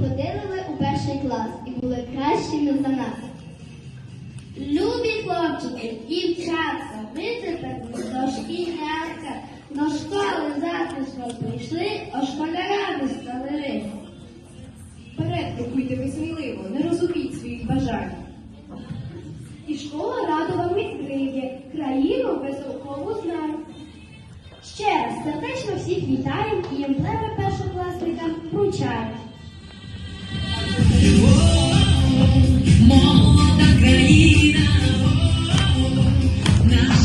ходили ви у перший клас і були кращими за нас. Любі хлопчики, дівчатка, ви тепер дошкільнятка, до школи затишно прийшли, а школярами стали. Вперед крокуйте ви сміливо, не розуміть своїх бажань. І школа раду вам відкриє, країну безукову знає. Ще раз сердечно всіх вітаємо і емблеми першокласникам вручаємо. Мода країна, на